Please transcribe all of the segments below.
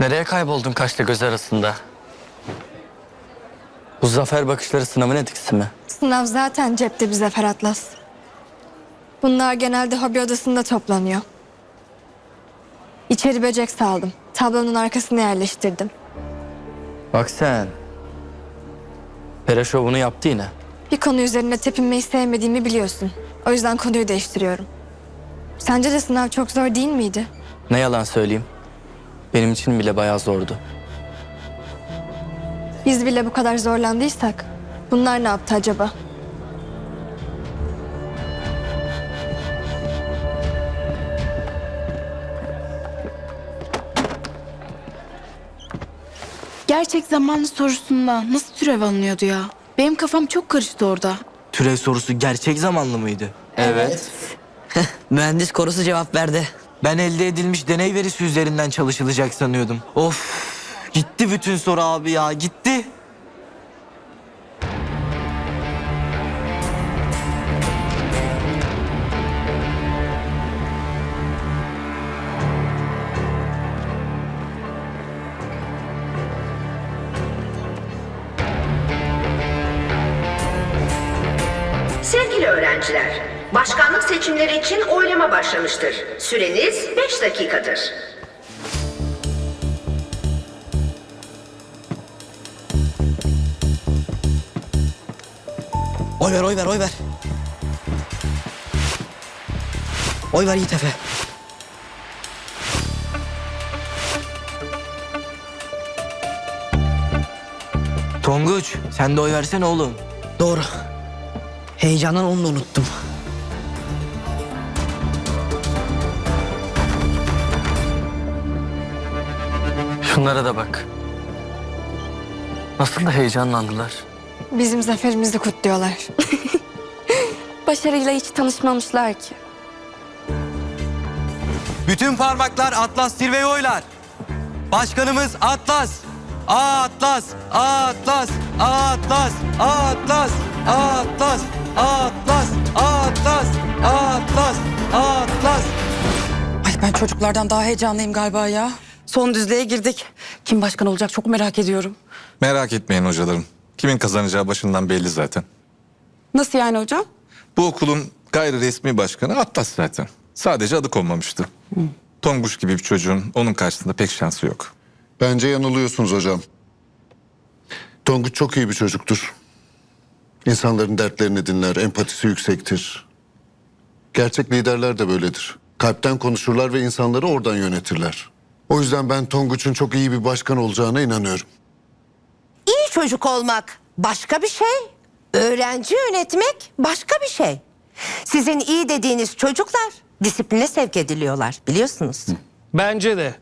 Nereye kayboldun kaşla göz arasında? Bu zafer bakışları sınavın etkisi mi? Sınav zaten cepte bir Zafer Atlas. Bunlar genelde hobi odasında toplanıyor. İçeri böcek saldım. Tablonun arkasına yerleştirdim. Bak sen. Pera şovunu yaptı yine. Bir konu üzerine tepinmeyi sevmediğimi biliyorsun. O yüzden konuyu değiştiriyorum. Sence de sınav çok zor değil miydi? Ne yalan söyleyeyim. Benim için bile bayağı zordu. Biz bile bu kadar zorlandıysak bunlar ne yaptı acaba? Gerçek zamanlı sorusunda nasıl türev alınıyordu ya? Benim kafam çok karıştı orada. Türev sorusu gerçek zamanlı mıydı? Evet. Mühendis korusu cevap verdi. Ben elde edilmiş deney verisi üzerinden çalışılacak sanıyordum. Of gitti bütün soru abi ya gitti. Sevgili öğrenciler, başkanlık seçimleri için oylama başlamıştır. Süreniz 5 dakikadır. Oy ver oy ver oy ver. Oy ver Yiğit Efe. Tonguç sen de oy versene oğlum. Doğru. Heyecandan onu da unuttum. Şunlara da bak. Nasıl da heyecanlandılar. Bizim zaferimizi kutluyorlar. Başarıyla hiç tanışmamışlar ki. Bütün parmaklar Atlas zirveyi oylar. Başkanımız Atlas. Atlas, Aa Atlas, Aa Atlas, Aa Atlas, Aa Atlas, Aa Atlas, Aa Atlas, Aa Atlas, Aa Atlas. Ay ben çocuklardan daha heyecanlıyım galiba ya. Son düzlüğe girdik. Kim başkan olacak çok merak ediyorum. Merak etmeyin hocalarım. Kimin kazanacağı başından belli zaten. Nasıl yani hocam? Bu okulun gayri resmi başkanı Atlas zaten. Sadece adı konmamıştı. Tonguç gibi bir çocuğun onun karşısında pek şansı yok. Bence yanılıyorsunuz hocam. Tonguç çok iyi bir çocuktur. İnsanların dertlerini dinler, empatisi yüksektir. Gerçek liderler de böyledir. Kalpten konuşurlar ve insanları oradan yönetirler. O yüzden ben Tonguç'un çok iyi bir başkan olacağına inanıyorum. İyi çocuk olmak başka bir şey, öğrenci yönetmek başka bir şey. Sizin iyi dediğiniz çocuklar disipline sevk ediliyorlar biliyorsunuz. Bence de.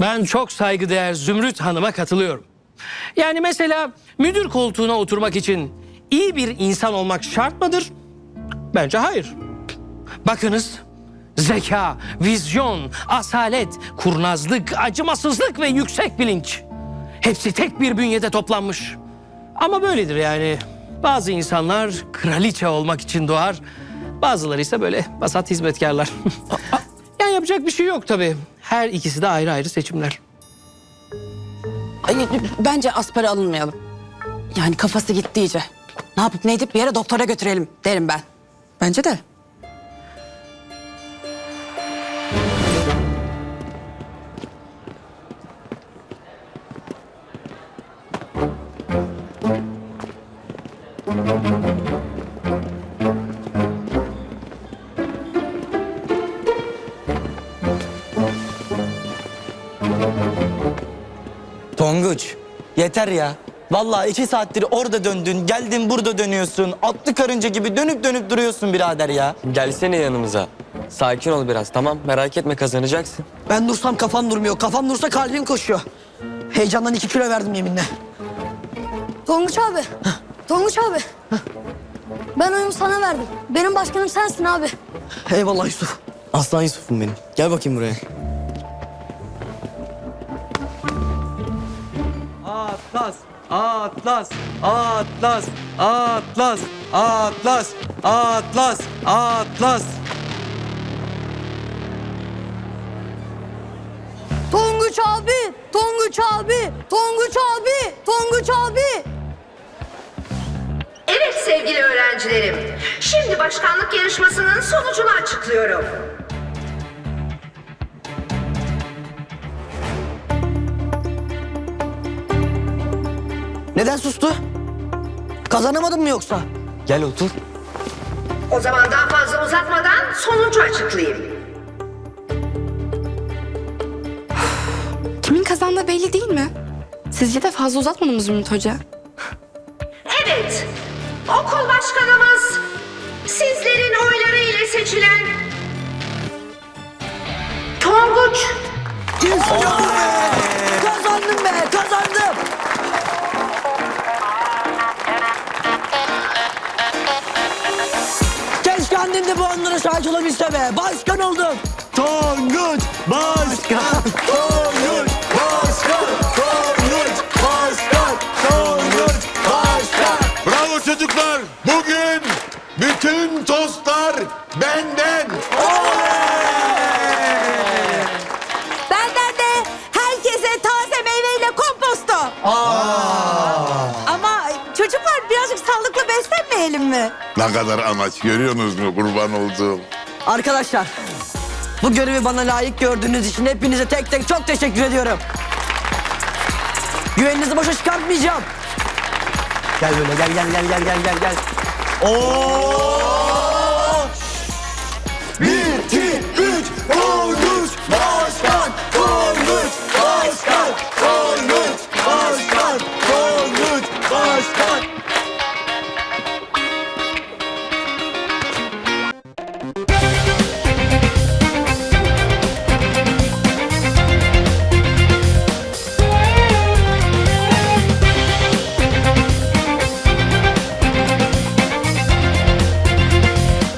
Ben çok saygıdeğer Zümrüt Hanım'a katılıyorum. Yani mesela müdür koltuğuna oturmak için iyi bir insan olmak şart mıdır? Bence hayır. Bakınız zeka, vizyon, asalet, kurnazlık, acımasızlık ve yüksek bilinç. Hepsi tek bir bünyede toplanmış. Ama böyledir yani. Bazı insanlar kraliçe olmak için doğar. Bazıları ise böyle basat hizmetkarlar. yani yapacak bir şey yok tabii. Her ikisi de ayrı ayrı seçimler. Ay, bence aspara alınmayalım. Yani kafası gitti iyice. Ne yapıp ne edip bir yere doktora götürelim derim ben. Bence de. Tonguç yeter ya. Vallahi iki saattir orada döndün, geldin burada dönüyorsun. Atlı karınca gibi dönüp dönüp duruyorsun birader ya. Gelsene yanımıza. Sakin ol biraz tamam merak etme kazanacaksın. Ben dursam kafam durmuyor. Kafam dursa kalbim koşuyor. Heyecandan iki kilo verdim yeminle. Tonguç abi. Tonguç abi. Ben oyumu sana verdim. Benim başkanım sensin abi. Eyvallah Yusuf. Aslan Yusuf'um benim. Gel bakayım buraya. Atlas, Atlas, Atlas, Atlas, Atlas, Atlas, Atlas. Tonguç abi. Tonguç abi, Tonguç abi, Tonguç abi. Evet sevgili öğrencilerim. Şimdi başkanlık yarışmasının sonucunu açıklıyorum. Neden sustu? Kazanamadın mı yoksa? Gel otur. O zaman daha fazla uzatmadan sonucu açıklayayım. Kimin kazandığı belli değil mi? Sizce de fazla uzatmadı mı Zümrüt Hoca? Evet, okul başkanımız sizlerin oyları ile seçilen Tonguç Kazandım be, kazandım. Keşke annem de bu anlara şahit olabilse be. Başkan oldum. Tonguç başkan. Tonguç tostlar benden. Benden de herkese taze meyveyle komposto. Ama çocuklar birazcık sağlıklı beslenmeyelim mi? Ne kadar amaç görüyorsunuz mu kurban olduğum? Arkadaşlar bu görevi bana layık gördüğünüz için hepinize tek tek çok teşekkür ediyorum. Güveninizi boşa çıkartmayacağım. Gel böyle gel gel gel gel gel gel gel. Oo